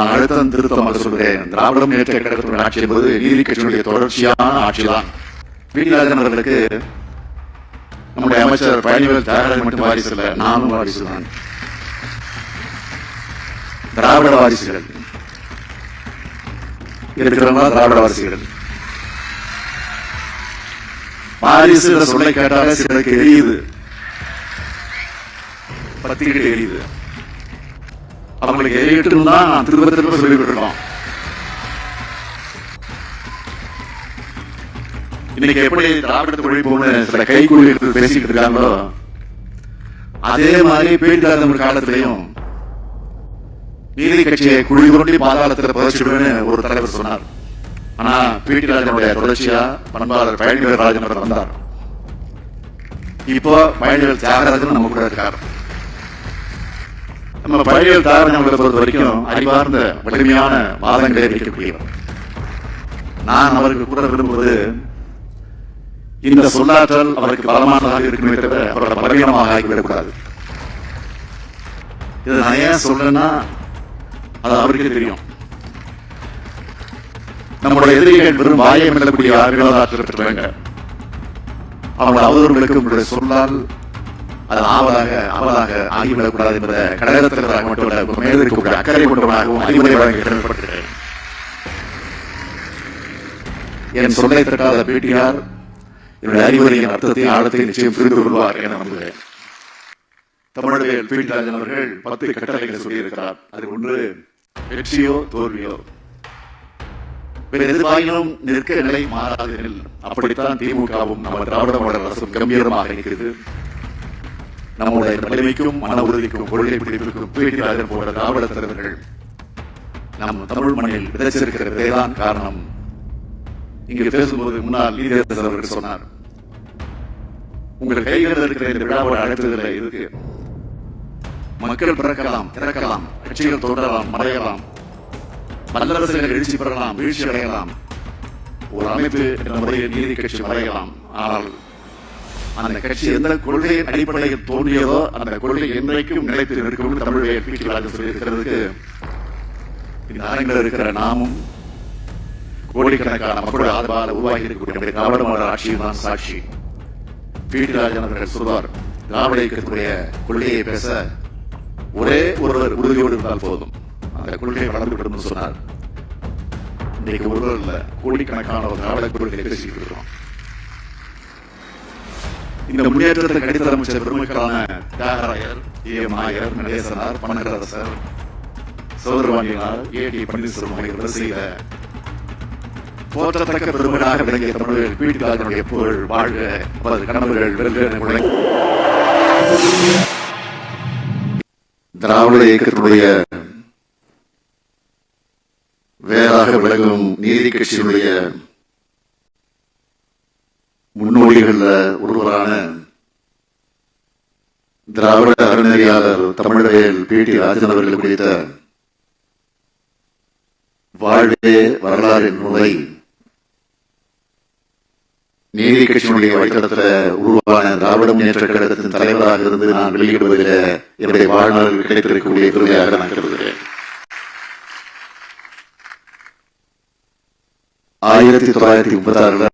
நான் அழுத்தம் திருத்தமாக சொல்கிறேன். திராவிட முன்னேற்ற கழகத்தினுடைய ஆட்சி என்பது நீதி கட்சியினுடைய தொடர்ச்சியான ஆட்சிதான். வீட்டிலாதன் அவர்களுக்கு நம்முடைய அமைச்சர் பழனிவேல் தியாகராஜன் மட்டும் வாரிசு இல்லை நானும் வாரிசு தான். திராவிட வாரிசுகள். இருக்கிறவங்க திராவிட வாரிசுகள். வாரிசு சொல்லை கேட்டாலே சிலருக்கு எரியுது. பத்திரிகை எரியுது. அவங்களுக்கு எரியட்டும் தான் நான் திரும்ப திரும்ப சொல்லிக்கிட்டு இருக்கோம் இன்னைக்கு எப்படி திராவிடத்து ஒழிப்புன்னு சில கைக்கூலிகள் பேசிக்கிட்டு இருக்காங்களோ அதே மாதிரி பேடிதாதம் காலத்திலையும் நீதி கட்சியை குழி கொண்டி பாதாளத்தில் புதைச்சிடுவேன்னு ஒரு தலைவர் சொன்னார். ஆனா பிடி ராஜனுடைய தொடர்ச்சியா பண்பாளர் பழனிவேல் ராஜன் வந்தார். இப்போ பழனிவேல் தியாகராஜன் நம்ம கூட இருக்கார். நம்ம பழனிவேல் தாரணங்களை பொறுத்த வரைக்கும் அறிவார்ந்த வலிமையான வாதங்களை வைக்கக்கூடியவர். நான் அவருக்கு கூட விரும்புவது இந்த சொல்லாற்றல் அவருக்கு பலமானதாக இருக்குமே தவிர அவரோட பலவீனமாக ஆகிவிடக்கூடாது. இது நான் ஏன் சொல்றேன்னா அது அவருக்கே தெரியும். நம்முடைய எதிரிகள் வெறும் வாயை மெல்லக்கூடிய ஆற்றல் பெற்றவங்க அவங்கள அவதூறுகளுக்கு உங்களுடைய சொல்லால் அது ஆவலாக அவலாக ஆகிவிடக்கூடாது என்பதை கடகத்தினராக மட்டுமல்ல உங்க மேல் இருக்கக்கூடிய அக்கறை கொண்டவனாகவும் அறிவுரை வழங்க கடமைப்பட்டிருக்கிறேன் என் சொல்லை தட்டாத பேட்டியார் என்னுடைய அறிவுரையின் அர்த்தத்தை ஆழத்தை நிச்சயம் புரிந்து கொள்வார் என நம்புகிறேன். தமிழக பீட்டிராஜன் அவர்கள் பத்து கட்டளைகளை சொல்லியிருக்கிறார். அது ஒன்று வெற்றியோ தோல்வியோ. வேறு எதிர்வாயினும் நிற்க நிலை மாறாது அப்படித்தான் திமுகவும் நம்ம திராவிட மாடல் அரசும் கம்பீரமாக இருக்கிறது நம்முடைய வலிமைக்கும் மன உறுதிக்கும் கொள்கை பிடிப்பிற்கும் பீட்டிராஜன் போன்ற திராவிட தலைவர்கள் நம் தமிழ் மண்ணில் விதைச்சிருக்கிற விதைதான் காரணம். இங்கு பேசும்போது முன்னாள் நீதியரசர் அவர்கள் சொன்னார் உங்கள் கைகளில் இருக்கிற இந்த விழாவோட அழைப்பதில் இருக்கு மக்கள் பிறக்கலாம் இறக்கலாம் கட்சிகள் தொடரலாம் மறையலாம் வல்லரசுகள் எழுச்சி பெறலாம் வீழ்ச்சி அடையலாம் ஒரு அமைப்பு என்ற முறையில் நீதி கட்சி மறையலாம். ஆனால் அந்த கட்சி எந்த கொள்கையின் அடிப்படையில் தோன்றியதோ அந்த கொள்கை என்றைக்கும் நிலைத்து நிற்கும் தமிழக பீட்டிகளாக சொல்லியிருக்கிறதுக்கு இந்த அரங்கில் இருக்கிற நாமும் கோடிக்கணக்கான மக்களோட ஆதரவால் உருவாகி இருக்கக்கூடிய திராவிட மாடல் ஆட்சியும் தான் சாட்சி. பீட்டிராஜன் அவர்கள் சொல்வார் திராவிட இயக்கத்துடைய கொள்கையை பேச ஒரே ஒருவர் உறுதியோடு இருந்தால் போதும். அந்த கொள்கை வளர்ந்து விடும் சொன்னார். இன்னைக்கு ஒருவர் இல்ல கோடிக்கணக்கான ஒரு திராவிட கொள்கையை பேசிக்கிட்டு இருக்கோம் இந்த முன்னேற்றத்தை கடிதம் பெருமைக்கான தியாகராயர் ஏ மாயர் நடேசனார் பனகரசர் சௌதரவாணியனார் ஏ டி பன்னீர்செல்வம் ஆகியோர் செய்த போற்றத்தக்க பெருமையாக விளங்கிய தமிழர்கள் பீட்டிலாதனுடைய புகழ் வாழ்க அவரது கனவுகள் வெல்க திராவிட இயக்கத்தினுடைய வேறாக விளங்கும் நீதி கட்சியினுடைய முன்னோடிகள்ல ஒரு திராவிட அறநெறியாளர் தமிழவேல் பி டி ராஜன் அவர்கள் குறித்த வாழ்வே வரலாறு நூலை நீதி கட்சியினுடைய வழித்தடத்தில் உருவான திராவிட முன்னேற்ற கழகத்தின் தலைவராக இருந்து நான் வெளியிடுவதில் என்னுடைய வாழ்நாள் கிடைத்திருக்கக்கூடிய பெருமையாக நான் கருதுகிறேன். ஆயிரத்தி தொள்ளாயிரத்தி முப்பத்தி ஆறுல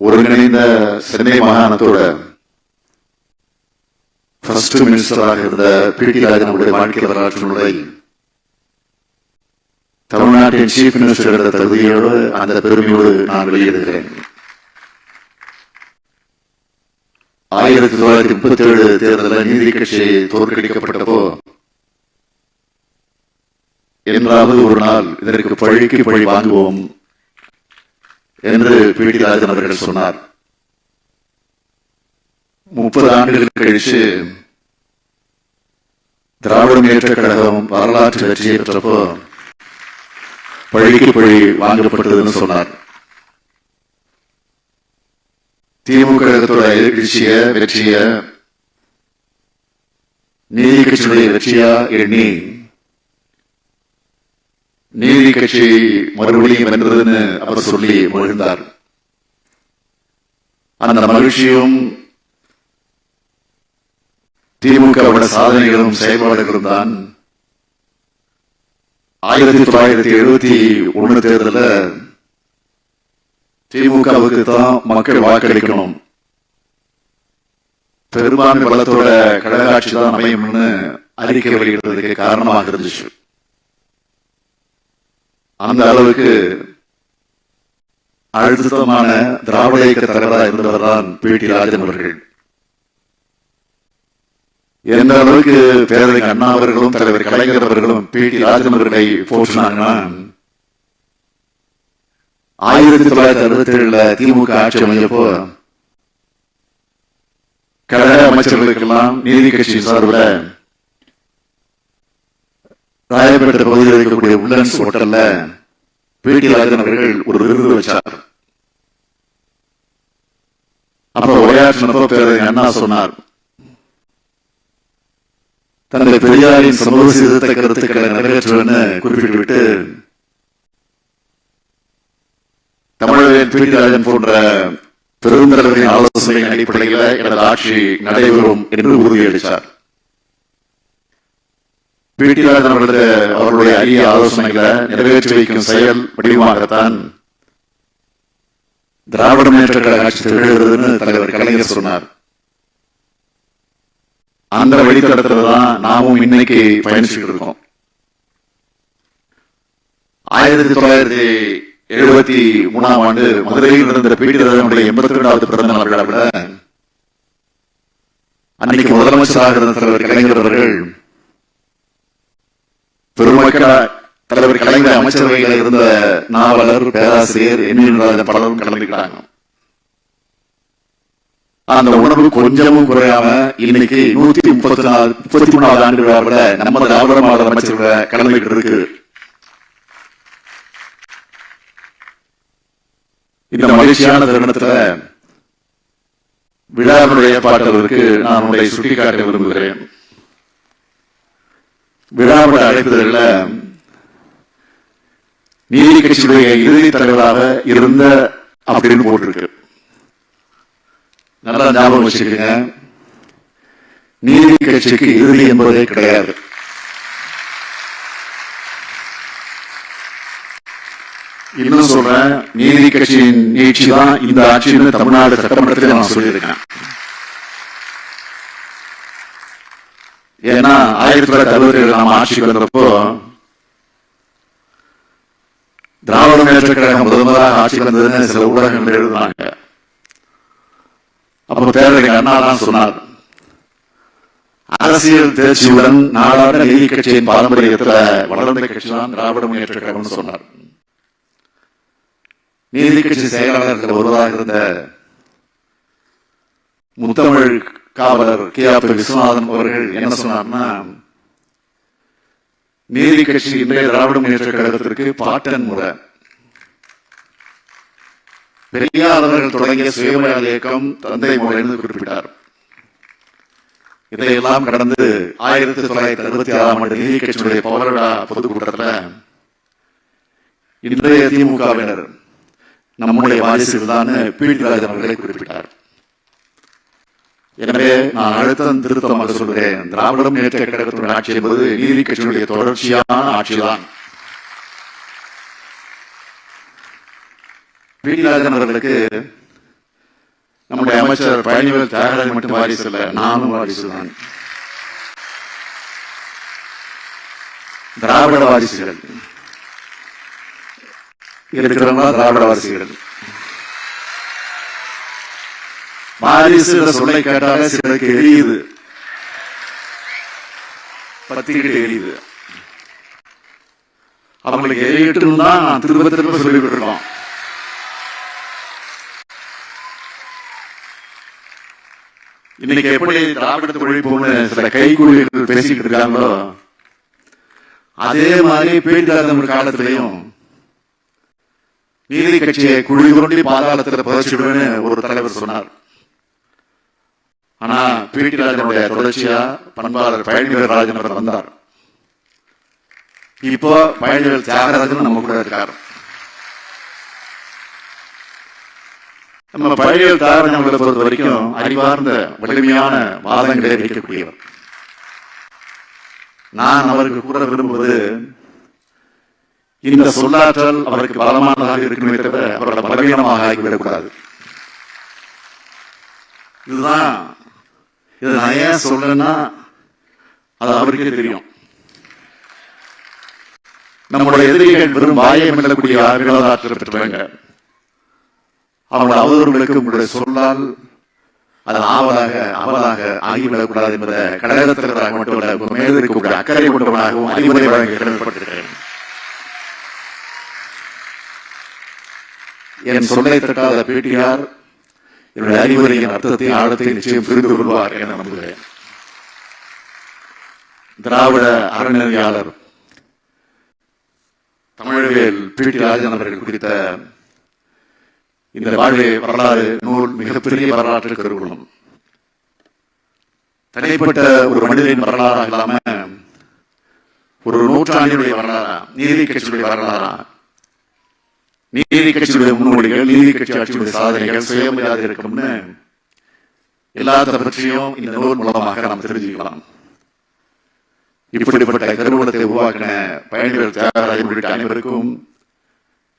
ஒருங்கிணைந்த சென்னை மாகாணத்தோட ஃபர்ஸ்ட் மினிஸ்டராக இருந்த பி டி வாழ்க்கை வரலாற்று தமிழ்நாட்டின் சீஃப் மினிஸ்டர் என்ற தகுதியோடு அந்த பெருமையோடு நான் வெளியிடுகிறேன் ஆயிரத்தி தொள்ளாயிரத்தி முப்பத்தி ஏழு தேர்தலில் நீதி கட்சி தோற்கடிக்கப்பட்டப்போ என்றாவது ஒரு நாள் இதற்கு பழிக்கு பழி வாங்குவோம் என்று பி ராஜன் அவர்கள் சொன்னார். முப்பது ஆண்டுகள் கழிச்சு திராவிட முன்னேற்ற கழகம் வரலாற்று வெற்றியை பெற்றப்போ பழிக்கு பழி வாங்கப்பட்டதுன்னு சொன்னார். திமுக கழகத்தோட எழுச்சிய வெற்றிய நீதி கட்சியுடைய வெற்றியா எண்ணி நீதி கட்சி மறுபடியும் வென்றதுன்னு அவர் சொல்லி மகிழ்ந்தார். அந்த மகிழ்ச்சியும் திமுகவோட சாதனைகளும் செயல்பாடுகளும் தான். ஆயிரத்தி தொள்ளாயிரத்தி எழுபத்தி ஒண்ணு தேர்தலில் திமுகவுக்கு தான் மக்கள் வாக்களிக்கணும். பெரும்பான்மை பலத்தோட கடலாட்சி தான் அமையும்னு அறிக்கை வெளியிடுறதுக்கு காரணமாக இருந்துச்சு. அந்த அளவுக்கு அழுத்தமான திராவிட இயக்க தலைவராக இருந்தவர் தான் பி டி ராஜன் அவர்கள். எந்த அளவுக்கு பேரறிஞர் அண்ணா அவர்களும் தலைவர் கலைஞர் அவர்களும் பி டி ராஜன் அவர்களை போற்றினாங்கன்னா ஆயிரத்தி தொள்ளாயிரத்தி அறுபத்தி ஏழுல திமுக ஆட்சி அமைஞ்சப்போ கழக அமைச்சர்களுக்கெல்லாம் நீதி கட்சி சார்பில் ராயப்பேட்டை பகுதியில் இருக்கக்கூடிய உள்ளன்ஸ் ஹோட்டல்ல பி டி ராஜன் அவர்கள் ஒரு விருது வச்சார். அப்ப உரையாற்றினப்போ பேரறிஞர் அண்ணா சொன்னார் தந்தை பெரியாரின் சமூக சீர்திருத்த கருத்துக்களை நிறைவேற்றுவன குறிப்பிட்டுவிட்டு தமிழகத்தில் பி. போன்ற பெருந்தலைவரின் ஆலோசனையின் அடிப்படையில் எனது ஆட்சி நடைபெறும் என்று உறுதியளித்தார். பி. டி. ராஜன் அவர்களது அவர்களுடைய அரிய ஆலோசனைகளை நிறைவேற்றி வைக்கும் செயல் வடிவமாகத்தான் திராவிட முன்னேற்ற கழக ஆட்சி திகழ்கிறதுன்னு தலைவர் கலைஞர் சொன்னார். அந்த வழித்தடத்துல தான் நாமும் இன்னைக்கு பயணிச்சுட்டு இருக்கோம் ஆயிரத்தி தொள்ளாயிரத்தி எழுபத்தி மூணாம் ஆண்டு மதுரையில் நடந்த பி எண்பத்தி ரெண்டாவது பிறந்த நாள் விழாவில் அன்னைக்கு முதலமைச்சராக இருந்த தலைவர் கலைஞர் அவர்கள் பெருமக்கள தலைவர் கலைஞர் அமைச்சரவையில் இருந்த நாவலர் பேராசிரியர் என். பலரும் கலந்துக்கிட்டாங்க. அந்த உணர்வு கொஞ்சமும் குறையாம இன்னைக்கு நூத்தி முப்பத்தி நாலு முப்பத்தி மூணாவது ஆண்டு விழாவில் நம்ம திராவிட மாடல் அமைச்சரவை கடமைகள் இருக்கு இந்த மகிழ்ச்சியான தருணத்துல விழாவினுடைய ஏற்பாட்டதற்கு நான் உங்களை சுட்டிக்காட்ட விரும்புகிறேன். விழாவோட அழைப்புதல்ல நீதி கட்சியுடைய இறுதி தலைவராக இருந்த அப்படின்னு போட்டிருக்கு. நல்லா ஞாபகம் வச்சுக்கோங்க. நீதி கட்சிக்கு இறுதி என்பதே கிடையாது. இன்னும் சொல்றேன் நீதி கட்சியின் நீட்சி தான் இந்த ஆட்சின்னு தமிழ்நாடு சட்டமன்றத்தில் நான் சொல்லியிருக்கேன். ஏன்னா ஆயிரத்தி தொள்ளாயிரத்தி அறுபத்தி ஏழு நாம ஆட்சிக்கு வந்தப்போ திராவிட முன்னேற்ற கழகம் முதல் முதலாக ஆட்சிக்கு வந்ததுன்னு சில ஊடகங்கள் எழுதுனாங்க. அப்ப பேரறிஞர் அண்ணா தான் சொன்னார். அரசியல் தேர்ச்சியுடன் நாடாளுமன்ற நீதி கட்சியின் பாரம்பரியத்தில் வளர்ந்த கட்சி தான் திராவிட முன்னேற்ற கழகம்னு சொன்னார். நீதி கட்சி செயலாளர்கள் ஒருவராக இருந்த முத்தமிழ் காவலர் கே ஆர் விஸ்வநாதன் அவர்கள் என்ன சொன்னார்னா நீதி கட்சி இன்றைய திராவிட முன்னேற்ற கழகத்திற்கு பாட்டன் முறை. பெரியார் அவர்கள் தொடங்கிய சுயமரியாதை இயக்கம் தந்தை முறை குறிப்பிட்டார். இதையெல்லாம் கடந்து ஆயிரத்தி தொள்ளாயிரத்தி அறுபத்தி ஆறாம் ஆண்டு நீதி கட்சியுடைய பவரடா பொதுக்கூட்டத்தில் இன்றைய திமுகவினர் நம்முடைய வாரிசுகள் தான் பீடி ராஜன் அவர்களை குறிப்பிட்டார். எனவே நான் அழுத்தம் திருத்தமாக சொல்கிறேன். திராவிட முன்னேற்ற கழகத்தினுடைய ஆட்சி என்பது நீதி கட்சியினுடைய தொடர்ச்சியான ஆட்சிதான். பி அவர்களுக்கு நம்முடைய அமைச்சர் பழனிவேல் தியாகராஜன் மட்டும் வாரிசு இல்ல நானும் வாரிசு தான். திராவிட வாரிசுகள். இருக்கிறவங்க திராவிட வாரிசுகள். வாரிசு என்ற சொல்லை கேட்டாலே சிலருக்கு எரியுது. பத்திக்கிட்டு எரியுது. அவங்களுக்கு எரியட்டும் தான் நான் திரும்ப திரும்ப சொல்லிக்கிட்டு இருக்கோம் இன்னைக்கு எப்படி திராவிடத்தை ஒழிப்போம்னு சில கைகூலிகள் பேசிக்கிட்டு இருக்காங்களோ அதே மாதிரி பீட்டாதம் காலத்திலையும் நீதி கட்சியை குழி கொண்டு பாதாளத்தில் புதைச்சிடுவேன்னு ஒரு தலைவர் சொன்னார். ஆனா பி டி ராஜனுடைய தொடர்ச்சியா பண்பாளர் பழனிவேல் ராஜன் அவர் வந்தார். இப்போ பழனிவேல் தியாகராஜன் நம்ம கூட இருக்கார். நம்ம பழையல் தியாகராஜன் அவர்களை பொறுத்த வரைக்கும் அறிவார்ந்த வலிமையான வாதங்களை வைக்கக்கூடியவர் நான் அவருக்கு கூற விரும்புவது இந்த சொல்லாற்றல் அவருக்கு பலமானதாக இருக்குமே தவிர அவரோட பலவீனமாக ஆகிவிடக்கூடாது. இதுதான் இது நான் ஏன் சொல்லணும்னா அது அவருக்கே தெரியும். நம்மளுடைய எதிரிகள் வெறும் வாயை மில்லக்கூடிய ஆற்றல் பெற்றவங்க. அவங்களோட அவதூறுகளுக்கு உங்களுடைய சொல்லால் அது ஆவலாக அவலாக ஆகிவிடக்கூடாது என்பதை கடகத்தினராக மட்டுமல்ல உங்க இருக்கக்கூடிய அக்கறை கொண்டவனாகவும் அறிவுரை வழங்க கடமைப்பட்டிருக்கிறேன் என் சொல்லை தட்டாத பேட்டியார் என்னுடைய அறிவுரையின் அர்த்தத்தை ஆழத்தை நிச்சயம் புரிந்து கொள்வார் என நம்புகிறேன். திராவிட அறநிலையாளர் தமிழவேல் பி டி ராஜன் அவர்கள் குறித்த இந்த வாழ்வே வரலாறு நூல் மிகப்பெரிய வரலாற்று கருவூலம். தனிப்பட்ட ஒரு மனிதனின் வரலாறாக இல்லாம ஒரு நூற்றாண்டினுடைய வரலாறா? நீதி கட்சியுடைய வரலாறா? நீதி கட்சியுடைய முன்னோடிகள் நீதி கட்சி ஆட்சியுடைய சாதனைகள் சுயமரியாதை இருக்கும்னு எல்லாத்த பற்றியும் இந்த நூல் மூலமாக நாம் தெரிஞ்சுக்கலாம். இப்படிப்பட்ட கருவூலத்தை உருவாக்கின பயணிகள் தியாகராஜன் உள்ளிட்ட அனைவருக்கும்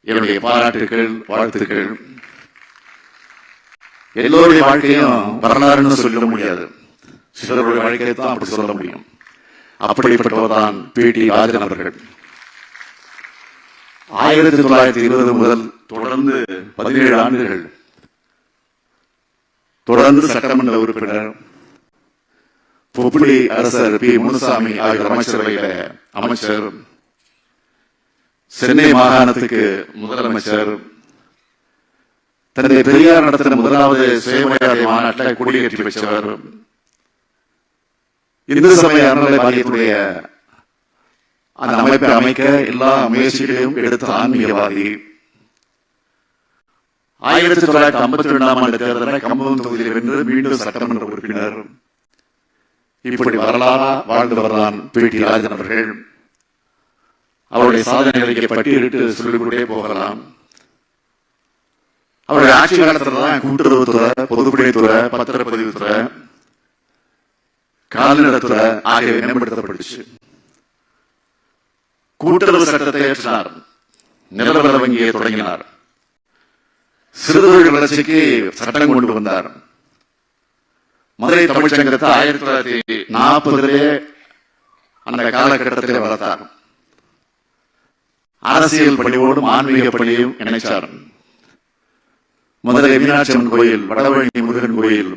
என்னுடைய பாராட்டுகள் வாழ்த்துக்கள். எல்லோருடைய வாழ்க்கையும் வரலாறுன்னு சொல்ல முடியாது. சிலருடைய வாழ்க்கையை தான் அப்படி சொல்ல முடியும். அப்படிப்பட்டவர்தான் பி. டி. ராஜன் அவர்கள். ஆயிரத்தி தொள்ளாயிரத்தி இருபது முதல் தொடர்ந்து பதினேழு ஆண்டுகள். தொடர்ந்து சட்டமன்ற உறுப்பினர். பொப்புளி அரசர் பி. முனுசாமி ஆகியோர் அமைச்சரவையில அமைச்சர். சென்னை மாகாணத்துக்கு முதலமைச்சர். தன்னை பெரியார் நடத்தின முதலாவது சுயமரியாதை மாநாட்டில் கொடியேற்றி வச்சவர் இந்து சமய அறநிலை வாரியத்துடைய அந்த அமைப்பை அமைக்க எல்லா முயற்சிகளையும் எடுத்த ஆன்மீகவாதி. ஆயிரத்தி தொள்ளாயிரத்தி ஐம்பத்தி ரெண்டாம் ஆண்டு தேர்தலில் கம்பம் தொகுதியில் வென்று மீண்டும் சட்டமன்ற உறுப்பினர். இப்படி வரலாறா வாழ்ந்தவர்தான் பி டி ராஜன் அவர்கள். அவருடைய சாதனைகளை இங்கே பட்டியலிட்டு சொல்லிக்கொண்டே போகலாம். அவருடைய ஆட்சி காலத்தில் தான் கூட்டுறவுத்துறை பொதுப்பணித்துறை பத்திரப்பதிவுத்துறை கால்நடத்துறை ஆகியவை மேம்படுத்தப்பட்டுச்சு. கூட்டுறவு சட்டத்தை ஏற்றினார். நிலவர வங்கியை தொடங்கினார். சிறுதொழில் வளர்ச்சிக்கு சட்டம் கொண்டு வந்தார். மதுரை தமிழ்ச்சங்கத்தை ஆயிரத்தி தொள்ளாயிரத்தி நாற்பதிலே அந்த காலகட்டத்திலே வளர்த்தார். அரசியல் பணியோடும் ஆன்மீக பணியையும் இணைச்சார். மதுரை மீனாட்சி அம்மன் கோயில் வடவழி முருகன் கோயில்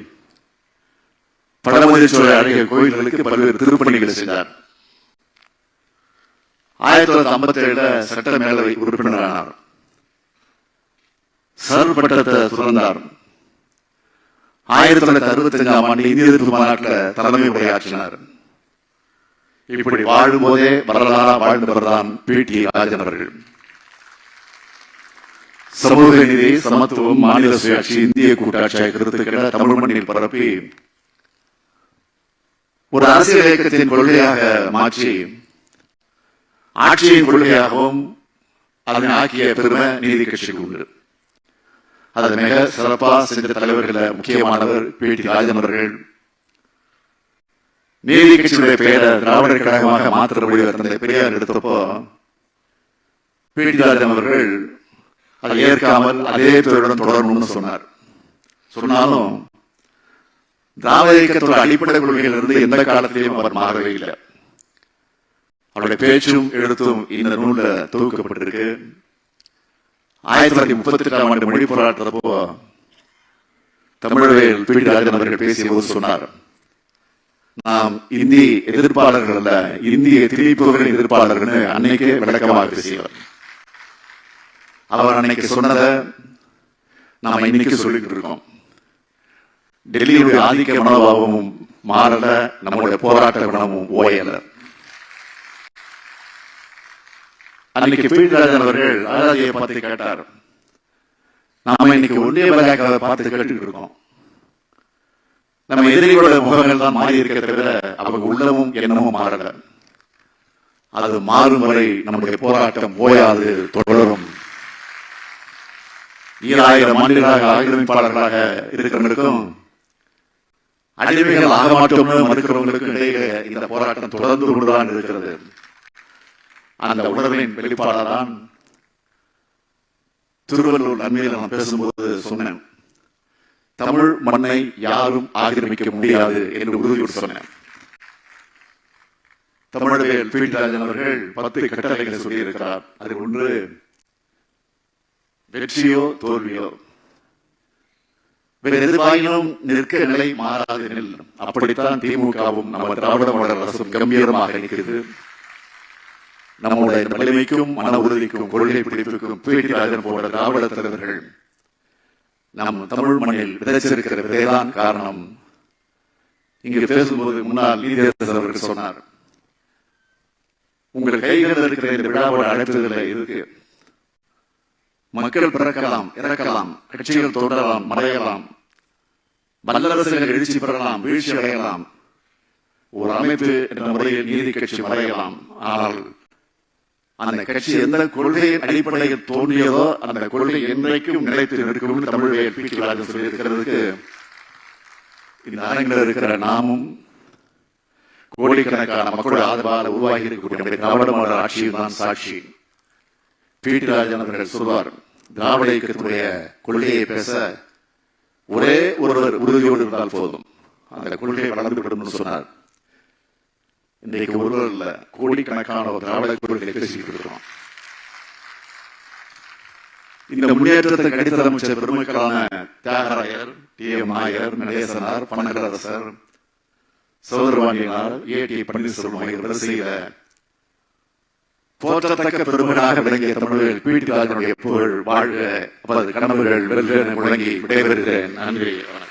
பழமுதிர்ச்சோலை அழகிய கோயில்களுக்கு பல்வேறு திருப்பணிகளை செய்தார். ஆயிரத்தி தொள்ளாயிரத்தி ஐம்பத்தி ஏழுல சட்ட மேலவை உறுப்பினரானார். சர் பட்டத்தை துறந்தார். ஆயிரத்தி தொள்ளாயிரத்தி அறுபத்தி அஞ்சாம் ஆண்டு இந்திய எதிர்ப்பு மாநாட்டில் தலைமை உரையாற்றினார். இப்படி வாழும் போதே வரலாறா வாழ்ந்தவர்தான் பி. டி. ராஜன் அவர்கள். சமூக நீதி சமத்துவம் மாநில சுயாட்சி இந்திய கூட்டாட்சி ஆகிய கருத்துக்களை தமிழ் மண்ணில் பரப்பி ஒரு அரசியல் இயக்கத்தின் கொள்கையாக மாற்றி ஆட்சியின் கொள்கையாகவும் அதனை ஆக்கிய பெருமை நீதி கட்சிக்கு உண்டு. அதை மிக சிறப்பாக செஞ்ச தலைவர்கள முக்கியமானவர் பி. டி. ராஜன் அவர்கள். நீதி கட்சியுடைய பெயரை திராவிடர் கழகமாக மாற்ற முடிவு தந்தை பெரியார் எடுத்தப்போ பி அவர்கள் அதை ஏற்காமல் அதே துறையுடன் தொடரணும்னு சொன்னார். சொன்னாலும் திராவிட இயக்கத்தோட அடிப்படை கொள்கையிலிருந்து எந்த காலத்திலையும் அவர் மாறவே இல்லை. அவருடைய பேச்சும் எழுத்தும் இந்த நூலில் தொகுக்கப்பட்டிருக்கு. ஆயிரத்தி தொள்ளாயிரத்தி முப்பத்தி எட்டாம் ஆண்டு மொழி போராட்டத்தப்போ தமிழவேல் பி அவர்கள் பேசிய போது சொன்னார் நாம் இந்தி எதிர்ப்பாளர்கள் அல்ல இந்திய திணிப்புகளின் எதிர்ப்பாளர்கள் அன்னைக்கே விளக்கமாக பேசியவர் அவர் அன்னைக்கு சொன்னதை நாம இன்னைக்கு சொல்லிக்கிட்டு இருக்கோம். டெல்லியுடைய ஆதிக்க மனோபாவமும் மாறல நம்முடைய போராட்ட குணமும் ஓயல. அன்னைக்கு பீட்டராஜன் அவர்கள் அழகாதியை பார்த்து கேட்டார். நாம இன்னைக்கு ஒன்றே பார்த்து கேட்டுக்கிட்டு இருக்கோம். நம்ம எதிரிகளோட முகங்கள் தான் மாறி இருக்க தவிர அவங்க உள்ளமும் எண்ணமும் மாறல. அது மாறும் வரை நம்முடைய போராட்டம் ஓயாது தொடரும். ஈராயிரம் ஆண்டுகளாக ஆக்கிரமிப்பாளர்களாக இருக்கிறவங்களுக்கும் அடிமைகள் ஆக மாட்டோம்னு மறுக்கிறவங்களுக்கும் இடையே இந்த போராட்டம் தொடர்ந்து கொண்டுதான் இருக்கிறது. அந்த உணர்வின் வெளிப்பாடாதான் திருவள்ளூர் நன்மையில் நான் பேசும்போது சொன்னேன். தமிழ் மண்ணை யாரும் ஆக்கிரமிக்க முடியாது என்று உறுதியோடு சொன்னேன் தமிழவேல் பீட்டராஜன் அவர்கள் பத்து கட்டளைகளை சொல்லியிருக்கிறார். அது ஒன்று வெற்றியோ தோல்வியோ. வேறு நிற்க நிலை மாறாது நில் அப்படித்தான் திமுகவும் நம்ம திராவிட மாடல் அரசும் கம்பீரமாக இருக்கிறது நம்முடைய வலிமைக்கும் மன உறுதிக்கும் கொள்கை பிடிப்புக்கும் பீட்டிராஜன் போன்ற திராவிட தலைவர்கள் நம் தமிழ் மண்ணில் விதைச்சிருக்கிற விதைதான் காரணம். இங்கு பேசும்போது முன்னாள் நீதியரசர் அவர்கள் சொன்னார் உங்கள் கைகள் இருக்கிற இந்த விழாவோட அழைப்புகளை இருக்கு மக்கள் பிறக்கலாம் இறக்கலாம் கட்சிகள் தொடரலாம் மறையலாம் வல்லரசுகள் எழுச்சி பெறலாம் வீழ்ச்சி அடையலாம் ஒரு அமைப்பு என்ற முறையில் நீதி கட்சி மறையலாம். ஆனால் அந்த கட்சி எந்த கொள்கையின் அடிப்படையில் தோன்றியதோ அந்த கொள்கை என்றைக்கும் நிலைத்து நிற்கும் தமிழ் பீட்டிகளாக சொல்லியிருக்கிறதுக்கு இந்த அரங்கில் இருக்கிற நாமும் கோடிக்கணக்கான மக்கள் ஆதரவாக உருவாகி இருக்கக்கூடிய திராவிட மாடல் ஆட்சியும் தான் சாட்சி. பீட்டிராஜன் அவர்கள் சொல்வார் திராவிட இயக்கத்துடைய கொள்கையை பேச ஒரே ஒருவர் உறுதியோடு இருந்தால் போதும். அந்த கொள்கை வளர்ந்து விடும் சொன்னார். இன்றைக்கு ஒருவர் கோடிக்கணக்கான ஒரு திராவிட கொள்கையை பேசிக்கிட்டு இருக்கிறோம் இந்த முன்னேற்றத்தை அடித்தளமிச்ச பெருமக்களான தியாகராயர் டி எம் நாயர் நடேசனார் பனகரசர் சௌதரவாணியனார் ஏ டி பன்னீர்செல்வம் ஆகியோர் செய்த போற்றத்தக்க பெருமனாக விளங்கிய தமிழர்கள் பீட்டிராஜனுடைய புகழ் வாழ்க அவரது கனவுகள் வெல்க முழங்கி விடைபெறுகிறேன். நன்றி. வணக்கம்